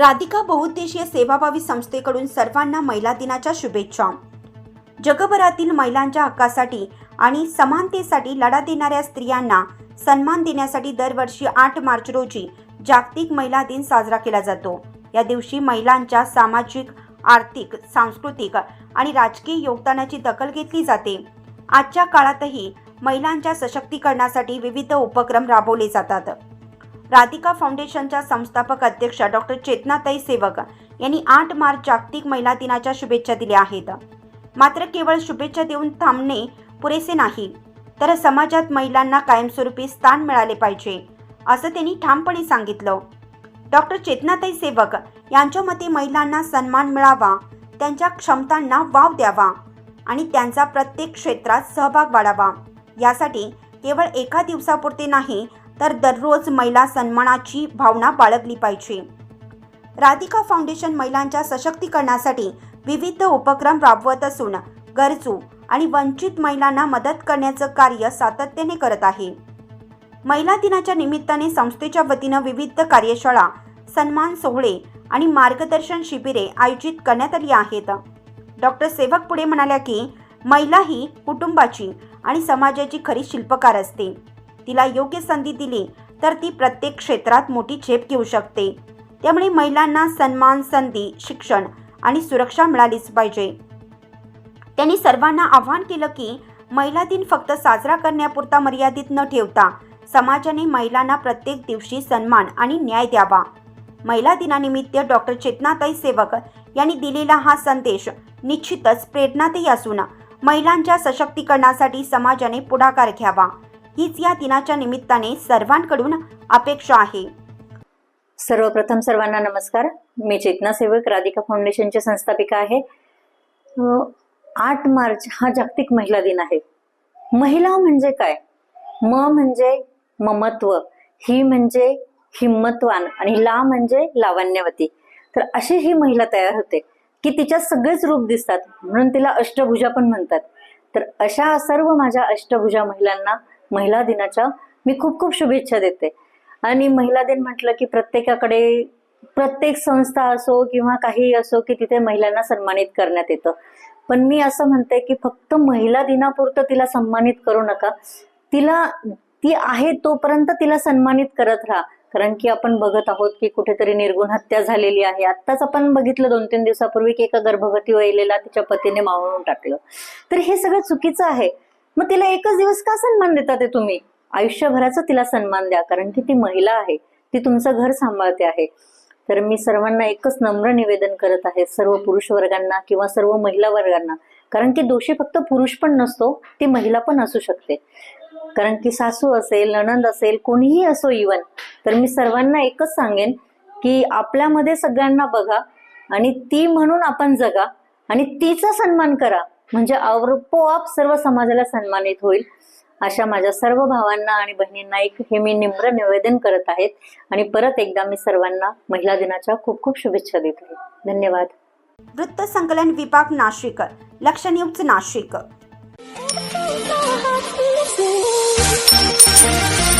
राधिका बहुउद्देशीय सेवाभावी संस्थेकडून सर्वांना महिला दिनाच्या शुभेच्छा. जगभरातील महिलांच्या हक्कासाठी आणि समानतेसाठी लढा देणाऱ्या स्त्रियांना सन्मान देण्यासाठी दरवर्षी आठ मार्च रोजी जागतिक महिला दिन साजरा केला जातो. या दिवशी महिलांच्या सामाजिक आर्थिक सांस्कृतिक आणि राजकीय योगदानाची दखल घेतली जाते. आजच्या काळातही महिलांच्या सशक्तीकरणासाठी विविध उपक्रम राबवले जातात. राधिका फाउंडेशनच्या संस्थापक अध्यक्षा डॉक्टर चेतनाताई सेवक यांनी आठ मार्च जागतिक महिला दिनाच्या शुभेच्छा दिल्या आहेत. मात्र केवळ शुभेच्छा देऊन थांबणे पुरेसे नाही तर समाजात महिलांना कायमस्वरूपी स्थान मिळाले पाहिजे असं त्यांनी ठामपणे सांगितलं. डॉक्टर चेतनाताई सेवक यांच्या मते महिलांना सन्मान मिळावा त्यांच्या क्षमतांना वाव द्यावा आणि त्यांचा प्रत्येक क्षेत्रात सहभाग वाढावा. यासाठी केवळ एका दिवसापुरते नाही तर दररोज महिला सन्मानाची भावना बाळगली पाहिजे. राधिका फाउंडेशन महिलांच्या सशक्तीकरणासाठी विविध उपक्रम राबवत असून गरजू आणि वंचित महिलांना मदत करण्याचं कार्य सातत्याने करत आहे. महिला दिनाच्या निमित्ताने संस्थेच्या वतीनं विविध कार्यशाळा सन्मान सोहळे आणि मार्गदर्शन शिबिरे आयोजित करण्यात आली आहेत. डॉक्टर सेवक पुढे म्हणाल्या की महिला ही कुटुंबाची आणि समाजाची खरी शिल्पकार असते. तिला योग्य संधी दिली तर ती प्रत्येक क्षेत्रात मोठी झेप घेऊ शकते. त्यामुळे महिलांना सन्मान संधी शिक्षण आणि सुरक्षा मिळालीच पाहिजे. त्यांनी सर्वांना आवाहन केलं की महिला दिन फक्त साजरा करण्यापुरता मर्यादित न ठेवता समाजाने महिलांना प्रत्येक दिवशी सन्मान आणि न्याय द्यावा. महिला दिनानिमित्त डॉक्टर चेतनाताई सेवक यांनी दिलेला हा संदेश निश्चितच प्रेरणादायी असून महिलांच्या सशक्तीकरणासाठी समाजाने पुढाकार घ्यावा. हीच या दिनाच्या निमित्ताने सर्वांकडून अपेक्षा आहे. सर्वप्रथम सर्वांना नमस्कार. मी चेतना सेवक राधिका फाउंडेशनची संस्थापिका आहे. आठ मार्च हा जागतिक महिला दिन आहे. महिला म्हणजे काय? म म्हणजे ममत्व ही म्हणजे हिम्मतवान आणि ला म्हणजे लावण्यवती. तर अशी ही महिला तयार होते की तिच्यात सगळेच रूप दिसतात म्हणून तिला अष्टभुजा पण म्हणतात. तर अशा सर्व माझ्या अष्टभुजा महिलांना महिला दिनाच्या मी खूप खूप शुभेच्छा देते. आणि महिला दिन म्हटलं की प्रत्येकाकडे प्रत्येक संस्था असो किंवा काही असो की तिथे महिलांना सन्मानित करण्यात येतं. पण मी असं म्हणते की फक्त महिला दिनापुरतं तिला सन्मानित करू नका. तिला ती आहे तोपर्यंत तिला सन्मानित करत राहा. कारण की आपण बघत आहोत की कुठेतरी निर्गुण हत्या झालेली आहे. आत्ताच आपण बघितलं दोन तीन दिवसापूर्वी की एका गर्भवती वहिलेला तिच्या पतीने मावळून टाकलं. तर हे सगळं चुकीचं आहे. मग तिला एकच दिवस का सन्मान देता ते तुम्ही? आयुष्यभराचा तिला सन्मान द्या कारण की ती महिला आहे. ती तुमचं घर सांभाळते आहे. तर मी सर्वांना एकच नम्र निवेदन करत आहे सर्व पुरुष वर्गांना किंवा सर्व महिला वर्गांना. कारण की दोषी फक्त पुरुष पण नसतो ती महिला पण असू शकते. कारण की सासू असेल नणंद असेल कोणीही असो इवन तर मी सर्वांना एकच सांगेन की आपल्यामध्ये सगळ्यांना बघा आणि ती म्हणून आपण जगा आणि तिचा सन्मान करा. म्हणजे आपोआप सर्व समाजाला सन्मानित होईल अशा माझ्या सर्व भावांना आणि बहिणींना एक हे मी निम्र निवेदन करत आहेत. आणि परत एकदा मी सर्वांना महिला दिनाच्या खूप खूप शुभेच्छा देत. आहे धन्यवाद. वृत्त संकलन विभाग नाशिक लक्ष न्यूज नाशिक. Thank you.